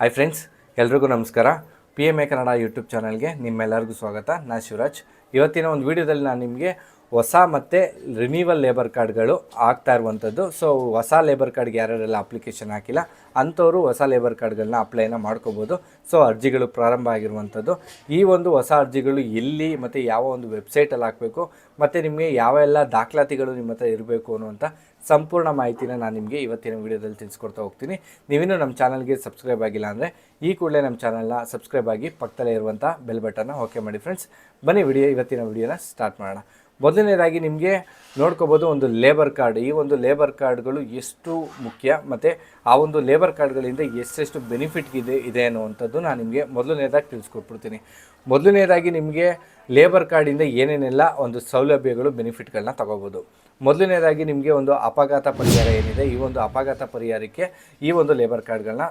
Hi friends ಎಲ್ರಿಗೂ ನಮಸ್ಕಾರ. P M A Kannada YouTube ಚಾನಲ್ಗೆ ನಿಮ್ಮೆಲ್ಲರಿಗೂ ಸ್ವಾಗತ. ನಾನು ಶಿವರಾಜ್. ಇವತ್ತಿನ ಒಂದು ವಿಡಿಯೋದಲ್ಲಿ ನಾನು ನಿಮಗೆ ಹೊಸ ಮತ್ತು ರಿನೀವಲ್ ಲೇಬರ್ ಕಾರ್ಡ್ಗಳು ಆಗ್ತಾ ಇರುವಂಥದ್ದು. ಸೊ ಹೊಸ ಲೇಬರ್ ಕಾರ್ಡ್ಗೆ ಯಾರ್ಯಾರೆಲ್ಲ ಅಪ್ಲಿಕೇಶನ್ ಹಾಕಿಲ್ಲ, ಅಂಥವರು ಹೊಸ ಲೇಬರ್ ಕಾರ್ಡ್ಗಳನ್ನ ಅಪ್ಲೈನ ಮಾಡ್ಕೋಬೋದು. ಸೊ ಅರ್ಜಿಗಳು ಪ್ರಾರಂಭ ಆಗಿರುವಂಥದ್ದು. ಈ ಒಂದು ಹೊಸ ಅರ್ಜಿಗಳು ಎಲ್ಲಿ ಮತ್ತು ಯಾವ ಒಂದು ವೆಬ್ಸೈಟಲ್ಲಿ ಹಾಕಬೇಕು, ಮತ್ತು ನಿಮಗೆ ಯಾವ ಎಲ್ಲ ದಾಖಲಾತಿಗಳು ನಿಮ್ಮ ಹತ್ರ ಇರಬೇಕು ಅನ್ನುವಂಥ ಸಂಪೂರ್ಣ ಮಾಹಿತಿನ ನಾನು ನಿಮಗೆ ಇವತ್ತಿನ ವಿಡಿಯೋದಲ್ಲಿ ತಿಳಿಸ್ಕೊಡ್ತಾ ಹೋಗ್ತೀನಿ. ನೀವಿನ್ನೂ ನಮ್ಮ ಚಾನಲ್ಗೆ ಸಬ್ಸ್ಕ್ರೈಬ್ ಆಗಿಲ್ಲ ಅಂದರೆ, ಈ ಕೂಡಲೇ ನಮ್ಮ ಚಾನಲ್ನ ಸಬ್ಸ್ಕ್ರೈಬ್ ಆಗಿ ಪಕ್ಕದಲ್ಲೇ ಇರುವಂಥ ಬೆಲ್ ಬಟನ್ನ ಓಕೆ ಮಾಡಿ ಫ್ರೆಂಡ್ಸ್ ಬನ್ನಿ ವಿಡಿಯೋ, ಇವತ್ತಿನ ವಿಡಿಯೋನ ಸ್ಟಾರ್ಟ್ ಮಾಡೋಣ. ಮೊದಲನೇದಾಗಿ ನಿಮಗೆ ನೋಡ್ಕೋಬೋದು ಒಂದು ಲೇಬರ್ ಕಾರ್ಡ್ ಈ ಒಂದು ಲೇಬರ್ ಕಾರ್ಡ್ಗಳು ಎಷ್ಟು ಮುಖ್ಯ ಮತ್ತು ಆ ಒಂದು ಲೇಬರ್ ಕಾರ್ಡ್ಗಳಿಂದ ಎಷ್ಟೆಷ್ಟು ಬೆನಿಫಿಟ್ ಇದೆ ಇದೆ ಅನ್ನುವಂಥದ್ದು ನಾನು ನಿಮಗೆ ಮೊದಲನೇದಾಗಿ ತಿಳಿಸ್ಕೊಟ್ಬಿಡ್ತೀನಿ. ಮೊದಲನೇದಾಗಿ ನಿಮಗೆ ಲೇಬರ್ ಕಾರ್ಡಿಂದ ಏನೇನೆಲ್ಲ ಒಂದು ಸೌಲಭ್ಯಗಳು ಬೆನಿಫಿಟ್ಗಳನ್ನ ತಗೋಬೋದು. ಮೊದಲನೇದಾಗಿ ನಿಮಗೆ ಒಂದು ಅಪಘಾತ ಪರಿಹಾರ ಏನಿದೆ, ಈ ಒಂದು ಅಪಘಾತ ಪರಿಹಾರಕ್ಕೆ ಈ ಒಂದು ಲೇಬರ್ ಕಾರ್ಡ್ಗಳನ್ನ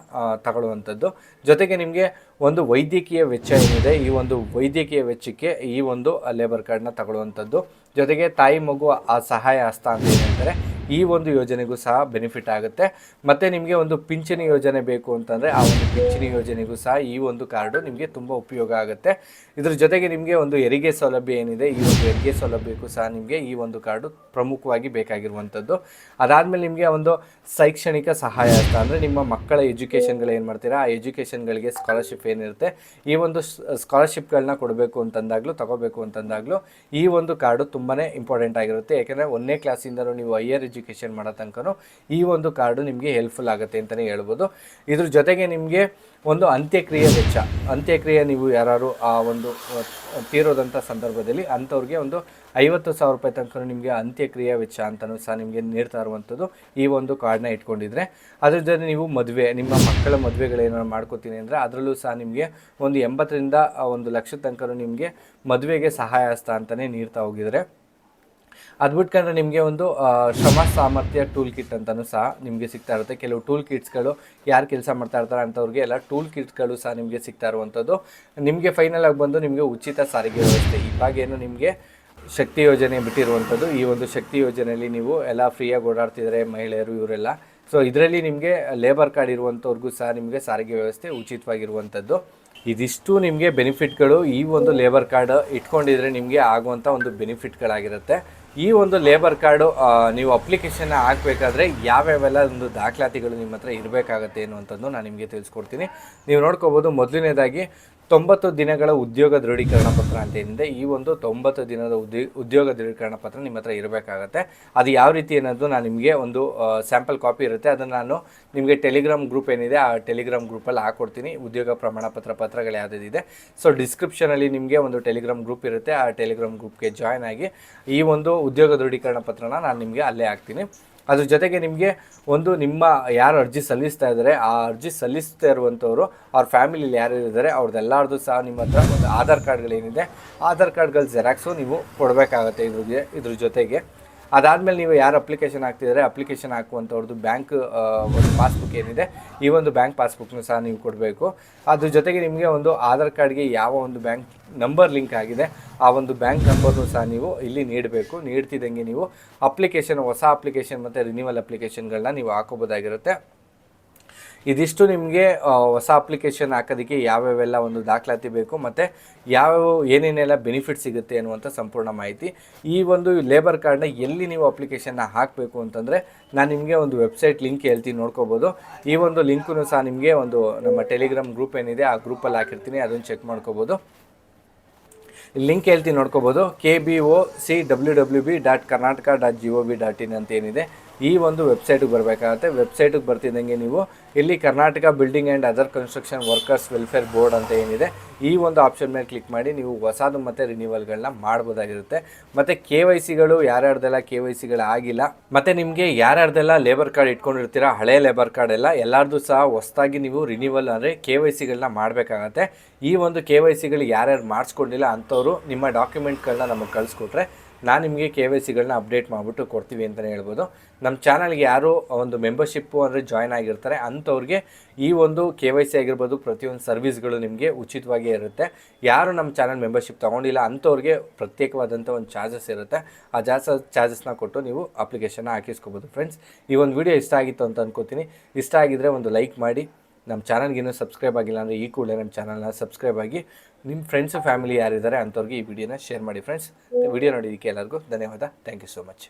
ತಗೊಳ್ಳುವಂಥದ್ದು. ಜೊತೆಗೆ ನಿಮಗೆ ಒಂದು ವೈದ್ಯಕೀಯ ವೆಚ್ಚ ಏನಿದೆ, ಈ ಒಂದು ವೈದ್ಯಕೀಯ ವೆಚ್ಚಕ್ಕೆ ಈ ಒಂದು ಲೇಬರ್ ಕಾರ್ಡ್ನ ತಗೊಳ್ಳುವಂಥದ್ದು. ಜೊತೆಗೆ ತಾಯಿ ಮಗು ಆ ಸಹಾಯ ಹಸ್ತ ಅಂತ ಏನಂತಾರೆ ಈ ಒಂದು ಯೋಜನೆಗೂ ಸಹ ಬೆನಿಫಿಟ್ ಆಗುತ್ತೆ. ಮತ್ತು ನಿಮಗೆ ಒಂದು ಪಿಂಚಣಿ ಯೋಜನೆ ಬೇಕು ಅಂತಂದರೆ ಆ ಒಂದು ಪಿಂಚಣಿ ಯೋಜನೆಗೂ ಸಹ ಈ ಒಂದು ಕಾರ್ಡು ನಿಮಗೆ ತುಂಬ ಉಪಯೋಗ ಆಗುತ್ತೆ. ಇದ್ರ ಜೊತೆಗೆ ನಿಮಗೆ ಒಂದು ಹೆರಿಗೆ ಸೌಲಭ್ಯ ಏನಿದೆ, ಈ ಒಂದು ಹೆರಿಗೆ ಸೌಲಭ್ಯಕ್ಕೂ ಸಹ ನಿಮಗೆ ಈ ಒಂದು ಕಾರ್ಡು ಪ್ರಮುಖವಾಗಿ ಬೇಕಾಗಿರುವಂಥದ್ದು ಅದಾದಮೇಲೆ ನಿಮಗೆ ಒಂದು ಶೈಕ್ಷಣಿಕ ಸಹಾಯ ಅಂತ ಅಂದರೆ ನಿಮ್ಮ ಮಕ್ಕಳ ಎಜುಕೇಷನ್ಗಳು ಏನು ಮಾಡ್ತೀರಾ, ಆ ಎಜುಕೇಷನ್ಗಳಿಗೆ ಸ್ಕಾಲರ್ಶಿಪ್ ಏನಿರುತ್ತೆ, ಈ ಒಂದು ಸ್ಕಾಲರ್ಶಿಪ್ಗಳನ್ನ ಕೊಡಬೇಕು ಅಂತಂದಾಗಲೂ, ತಗೋಬೇಕು ಅಂತಂದಾಗಲೂ ಈ ಒಂದು ಕಾರ್ಡು ತುಂಬಾ ಇಂಪಾರ್ಟೆಂಟ್ ಆಗಿರುತ್ತೆ. ಯಾಕೆಂದರೆ ಒಂದನೇ ಕ್ಲಾಸಿಂದಲೂ ನೀವು ಹೈಯರ್ ಎಜುಕೇಷನ್ ಮಾಡೋ ತನಕನೂ ಈ ಒಂದು ಕಾರ್ಡು ನಿಮಗೆ ಹೆಲ್ಪ್ಫುಲ್ ಆಗುತ್ತೆ ಅಂತಲೇ ಹೇಳ್ಬೋದು. ಇದ್ರ ಜೊತೆಗೆ ನಿಮಗೆ ಒಂದು ಅಂತ್ಯಕ್ರಿಯೆ ವೆಚ್ಚ. ಅಂತ್ಯಕ್ರಿಯೆ ನೀವು ಯಾರು ಆ ಒಂದು ತೀರೋದಂಥ ಸಂದರ್ಭದಲ್ಲಿ ಅಂಥವ್ರಿಗೆ ಒಂದು ಐವತ್ತು ಸಾವಿರ ರೂಪಾಯಿ ತನಕ ನಿಮಗೆ ಅಂತ್ಯಕ್ರಿಯೆ ವೆಚ್ಚ ಅಂತಲೂ ಸಹ ನಿಮಗೆ ನೀಡ್ತಾ ಇರುವಂಥದ್ದು ಈ ಒಂದು ಕಾರ್ಡ್ನ ಇಟ್ಕೊಂಡಿದ್ರೆ. ಅದ್ರ ಜೊತೆ ನೀವು ಮದುವೆ, ನಿಮ್ಮ ಮಕ್ಕಳ ಮದುವೆಗಳೇನಾದ್ರು ಮಾಡ್ಕೋತೀನಿ ಅಂದರೆ ಅದರಲ್ಲೂ ಸಹ ನಿಮಗೆ ಒಂದು ಎಂಬತ್ತರಿಂದ ಒಂದು ಲಕ್ಷದ ತನಕ ನಿಮಗೆ ಮದುವೆಗೆ ಸಹಾಯ ಹಸ್ತ ಅಂತಲೇ ನೀಡ್ತಾ ಹೋಗಿದ್ರೆ. ಅದು ಬಿಟ್ಕೊಂಡ್ರೆ ನಿಮಗೆ ಒಂದು ಶ್ರಮ ಸಾಮರ್ಥ್ಯ ಟೂಲ್ ಕಿಟ್ ಅಂತಲೂ ಸಹ ನಿಮಗೆ ಸಿಗ್ತಾ ಇರುತ್ತೆ. ಕೆಲವು ಟೂಲ್ ಕಿಟ್ಸ್ಗಳು ಯಾರು ಕೆಲಸ ಮಾಡ್ತಾ ಇರ್ತಾರೆ ಅಂಥವ್ರಿಗೆ ಎಲ್ಲ ಟೂಲ್ ಕಿಟ್ಸ್ಗಳು ಸಹ ನಿಮಗೆ ಸಿಗ್ತಾ ಇರುವಂಥದ್ದು. ನಿಮಗೆ ಫೈನಲ್ ಆಗಿ ಬಂದು ನಿಮಗೆ ಉಚಿತ ಸಾರಿಗೆ ವ್ಯವಸ್ಥೆ. ಇವಾಗೇನು ನಿಮಗೆ ಶಕ್ತಿ ಯೋಜನೆ ಬಿಟ್ಟಿರುವಂಥದ್ದು. ಈ ಒಂದು ಶಕ್ತಿ ಯೋಜನೆಯಲ್ಲಿ ನೀವು ಎಲ್ಲ ಫ್ರೀಯಾಗಿ ಓಡಾಡ್ತಿದ್ದಾರೆ ಮಹಿಳೆಯರು, ಇವರೆಲ್ಲ. ಸೊ ಇದರಲ್ಲಿ ನಿಮಗೆ ಲೇಬರ್ ಕಾರ್ಡ್ ಇರುವಂಥವ್ರಿಗೂ ಸಹ ನಿಮಗೆ ಸಾರಿಗೆ ವ್ಯವಸ್ಥೆ ಉಚಿತವಾಗಿರುವಂಥದ್ದು. ಇದಿಷ್ಟು ನಿಮಗೆ ಬೆನಿಫಿಟ್ಗಳು ಈ ಒಂದು ಲೇಬರ್ ಕಾರ್ಡ್ ಇಟ್ಕೊಂಡಿದ್ರೆ ನಿಮಗೆ ಆಗುವಂಥ ಒಂದು ಬೆನಿಫಿಟ್ಗಳಾಗಿರುತ್ತೆ ಈ ಒಂದು ಲೇಬರ್ ಕಾರ್ಡು ನೀವು ಅಪ್ಲಿಕೇಶನ್ ಹಾಕಬೇಕಾದ್ರೆ ಯಾವ್ಯಾವೆಲ್ಲ ಒಂದು ದಾಖಲಾತಿಗಳು ನಿಮ್ಮ ಹತ್ರ ಇರಬೇಕಾಗತ್ತೆ ಅನ್ನುವಂಥದ್ದು ನಾನು ನಿಮಗೆ ತಿಳಿಸ್ಕೊಡ್ತೀನಿ. ನೀವು ನೋಡ್ಕೋಬೋದು ಮೊದಲನೇದಾಗಿ ತೊಂಬತ್ತು ದಿನಗಳ ಉದ್ಯೋಗ ದೃಢೀಕರಣ ಪತ್ರ ಅಂತ ಏನಿದೆ ಈ ಒಂದು ತೊಂಬತ್ತು ದಿನದ ಉದ್ಯೋ, ಉದ್ಯೋಗ ದೃಢೀಕರಣ ಪತ್ರ ನಿಮ್ಮ ಹತ್ರ ಇರಬೇಕಾಗತ್ತೆ. ಅದು ಯಾವ ರೀತಿ ಅನ್ನೋದು ನಾನು ನಿಮಗೆ ಒಂದು ಸ್ಯಾಂಪಲ್ ಕಾಪಿ ಇರುತ್ತೆ. ಅದನ್ನು ನಾನು ನಿಮಗೆ ಟೆಲಿಗ್ರಾಮ್ ಗ್ರೂಪ್ ಏನಿದೆ, ಆ ಟೆಲಿಗ್ರಾಮ್ ಗ್ರೂಪಲ್ಲಿ ಹಾಕ್ಕೊಡ್ತೀನಿ ಉದ್ಯೋಗ ಪ್ರಮಾಣ ಪತ್ರ, ಪತ್ರಗಳು ಯಾವುದಿದೆ ಸೊ ಡಿಸ್ಕ್ರಿಪ್ಷನಲ್ಲಿ ನಿಮಗೆ ಒಂದು ಟೆಲಿಗ್ರಾಮ್ ಗ್ರೂಪ್ ಇರುತ್ತೆ. ಆ ಟೆಲಿಗ್ರಾಮ್ ಗ್ರೂಪ್ಗೆ ಜಾಯ್ನ್ ಆಗಿ ಈ ಒಂದು ಉದ್ಯೋಗ ದೃಢೀಕರಣ ಪತ್ರನ ನಾನು ನಿಮಗೆ ಅಲ್ಲೇ ಹಾಕ್ತೀನಿ. ಅದ್ರ ಜೊತೆಗೆ ನಿಮಗೆ ಒಂದು ನಿಮ್ಮ ಯಾರು ಅರ್ಜಿ ಸಲ್ಲಿಸ್ತಾ ಇದ್ದಾರೆ ಆ ಅರ್ಜಿ ಸಲ್ಲಿಸ್ತಾ ಇರುವಂಥವ್ರು ಅವ್ರ ಫ್ಯಾಮಿಲಿಯಲ್ಲಿ ಯಾರು ಇದ್ದಾರೆ ಅವ್ರದ್ದೆಲ್ಲಾರ್ದು ಸಹ ನಿಮ್ಮ ಹತ್ರ ಒಂದು ಆಧಾರ್ ಕಾರ್ಡ್ಗಳೇನಿದೆ ಆಧಾರ್ ಕಾರ್ಡ್ಗಳ ಜೆರಾಕ್ಸು ನೀವು ಕೊಡಬೇಕಾಗತ್ತೆ ಇದ್ರ ಇದ್ರ ಜೊತೆಗೆ. ಅದಾದಮೇಲೆ ನೀವು ಯಾರು ಅಪ್ಲಿಕೇಶನ್ ಹಾಕ್ತಿದ್ದಾರೆ ಅಪ್ಲಿಕೇಶನ್ ಹಾಕುವಂಥವ್ರದ್ದು ಬ್ಯಾಂಕ್ ಒಂದು ಪಾಸ್ಬುಕ್ ಏನಿದೆ, ಈ ಒಂದು ಬ್ಯಾಂಕ್ ಪಾಸ್ಬುಕ್ನು ಸಹ ನೀವು ಕೊಡಬೇಕು. ಅದ್ರ ಜೊತೆಗೆ ನಿಮಗೆ ಒಂದು ಆಧಾರ್ ಕಾರ್ಡ್ಗೆ ಯಾವ ಒಂದು ಬ್ಯಾಂಕ್ ನಂಬರ್ ಲಿಂಕ್ ಆಗಿದೆ, ಆ ಒಂದು ಬ್ಯಾಂಕ್ ನಂಬರ್ನು ಸಹ ನೀವು ಇಲ್ಲಿ ನೀಡಬೇಕು. ನೀಡ್ತಿದ್ದಂಗೆ ನೀವು ಅಪ್ಲಿಕೇಶನ್ ಹೊಸ ಅಪ್ಲಿಕೇಶನ್ ಮತ್ತು ರಿನ್ಯೂವಲ್ ಅಪ್ಲಿಕೇಶನ್ಗಳನ್ನ ನೀವು ಹಾಕೋಬೋದಾಗಿರುತ್ತೆ ಇದಿಷ್ಟು ನಿಮಗೆ ಹೊಸ ಅಪ್ಲಿಕೇಶನ್ ಹಾಕೋದಕ್ಕೆ ಯಾವ್ಯಾವೆಲ್ಲ ಒಂದು ದಾಖಲಾತಿ ಬೇಕು ಮತ್ತು ಯಾವ್ಯಾವ ಏನೇನೆಲ್ಲ ಬೆನಿಫಿಟ್ ಸಿಗುತ್ತೆ ಅನ್ನುವಂಥ ಸಂಪೂರ್ಣ ಮಾಹಿತಿ. ಈ ಒಂದು ಲೇಬರ್ ಕಾರ್ಡ್ನ ಎಲ್ಲಿ ನೀವು ಅಪ್ಲಿಕೇಶನ್ನ ಹಾಕಬೇಕು ಅಂತಂದರೆ ನಾನು ನಿಮಗೆ ಒಂದು ವೆಬ್ಸೈಟ್ ಲಿಂಕ್ ಹೇಳ್ತೀನಿ, ನೋಡ್ಕೋಬೋದು. ಈ ಒಂದು ಲಿಂಕನ್ನು ಸಹ ನಿಮಗೆ ಒಂದು ನಮ್ಮ ಟೆಲಿಗ್ರಾಮ್ ಗ್ರೂಪ್ ಏನಿದೆ, ಆ ಗ್ರೂಪಲ್ಲಿ ಹಾಕಿರ್ತೀನಿ, ಅದನ್ನು ಚೆಕ್ ಮಾಡ್ಕೋಬೋದು. ಲಿಂಕ್ ಹೇಳ್ತೀನಿ, ನೋಡ್ಕೋಬೋದು. K B O C W W B dot Karnataka dot G O B dot in ಅಂತ ಏನಿದೆ. ಈ ಒಂದು ವೆಬ್ಸೈಟಿಗೆ ಬರಬೇಕಾಗತ್ತೆ. ವೆಬ್ಸೈಟಿಗೆ ಬರ್ತಿದ್ದಂಗೆ ನೀವು ಇಲ್ಲಿ Karnataka building and other construction workers welfare board ಅಂತ ಏನಿದೆ ಈ ಒಂದು ಆಪ್ಷನ್ ಮೇಲೆ ಕ್ಲಿಕ್ ಮಾಡಿ ನೀವು ಹೊಸದು ಮತ್ತು ರಿನ್ಯೂವಲ್ಗಳನ್ನ ಮಾಡ್ಬೋದಾಗಿರುತ್ತೆ. ಮತ್ತು ಕೆ ವೈ ಸಿಗಳು ಯಾರ್ಯಾರ್ದೆಲ್ಲ ಕೆ ವೈ ಸಿಗಳು ಆಗಿಲ್ಲ ಮತ್ತು ನಿಮಗೆ ಯಾರ್ಯಾರ್ದೆಲ್ಲ ಲೇಬರ್ ಕಾರ್ಡ್ ಇಟ್ಕೊಂಡಿರ್ತೀರಾ, ಹಳೆ ಲೇಬರ್ ಕಾರ್ಡ್ ಎಲ್ಲ, ಎಲ್ಲಾರ್ದು ಸಹ ಹೊಸದಾಗಿ ನೀವು ರಿನ್ಯೂವಲ್ ಅಂದರೆ ಕೆ ವೈ ಸಿಗಳನ್ನ ಮಾಡಬೇಕಾಗತ್ತೆ. ಈ ಒಂದು ಕೆ ವೈ ಸಿಗಳು ಯಾರ್ಯಾರು ಮಾಡಿಸ್ಕೊಂಡಿಲ್ಲ ಅಂಥವ್ರು ನಿಮ್ಮ ಡಾಕ್ಯುಮೆಂಟ್ಗಳನ್ನ ನಮಗೆ ಕಳಿಸ್ಕೊಟ್ರೆ ನಾನು ನಿಮಗೆ ಕೆ ವೈ ಸಿಗಳನ್ನ ಅಪ್ಡೇಟ್ ಮಾಡಿಬಿಟ್ಟು ಕೊಡ್ತೀವಿ ಅಂತಲೇ ಹೇಳ್ಬೋದು. ನಮ್ಮ ಚಾನಲ್ಗೆ ಯಾರು ಒಂದು ಮೆಂಬರ್ಶಿಪ್ಪು ಅಂದರೆ ಜಾಯ್ನ್ ಆಗಿರ್ತಾರೆ ಅಂಥವ್ರಿಗೆ ಈ ಒಂದು ಕೆ ವೈ ಸಿ ಆಗಿರ್ಬೋದು ಪ್ರತಿಯೊಂದು ಸರ್ವಿಸ್ಗಳು ನಿಮಗೆ ಉಚಿತವಾಗೇ ಇರುತ್ತೆ. ಯಾರು ನಮ್ಮ ಚಾನಲ್ ಮೆಂಬರ್ಶಿಪ್ ತೊಗೊಂಡಿಲ್ಲ ಅಂಥವ್ರಿಗೆ ಪ್ರತ್ಯೇಕವಾದಂಥ ಒಂದು ಚಾರ್ಜಸ್ ಇರುತ್ತೆ. ಆ ಜಾಸ ಚಾರ್ಜಸ್ನ ಕೊಟ್ಟು ನೀವು ಅಪ್ಲಿಕೇಶನ್ನ ಹಾಕಿಸ್ಕೋಬೋದು. ಫ್ರೆಂಡ್ಸ್, ಈ ಒಂದು ವಿಡಿಯೋ ಇಷ್ಟ ಆಗಿತ್ತು ಅಂತ ಅನ್ಕೋತೀನಿ. ಇಷ್ಟ ಆಗಿದ್ರೆ ಒಂದು ಲೈಕ್ ಮಾಡಿ. ನಮ್ಮ ಚಾನಲ್ಗೆ ಇನ್ನೂ ಸಬ್ಸ್ಕ್ರೈಬ್ ಆಗಿಲ್ಲ ಅಂದರೆ ಈ ಕೂಡಲೇ ನಮ್ಮ ಚಾನಲ್ನ ಸಬ್ಸ್ಕ್ರೈಬ್ ಆಗಿ. ನಿಮ್ಮ ಫ್ರೆಂಡ್ಸ್ ಫ್ಯಾಮಿಲಿ ಯಾರಿದ್ದಾರೆ ಅಂಥವ್ರಿಗೆ ಈ ವಿಡಿಯೋನ ಶೇರ್ ಮಾಡಿ. ಫ್ರೆಂಡ್ಸ್, ವಿಡಿಯೋ ನೋಡಿದ್ದಕ್ಕೆ ಎಲ್ಲರಿಗೂ ಧನ್ಯವಾದ. Thank you so much.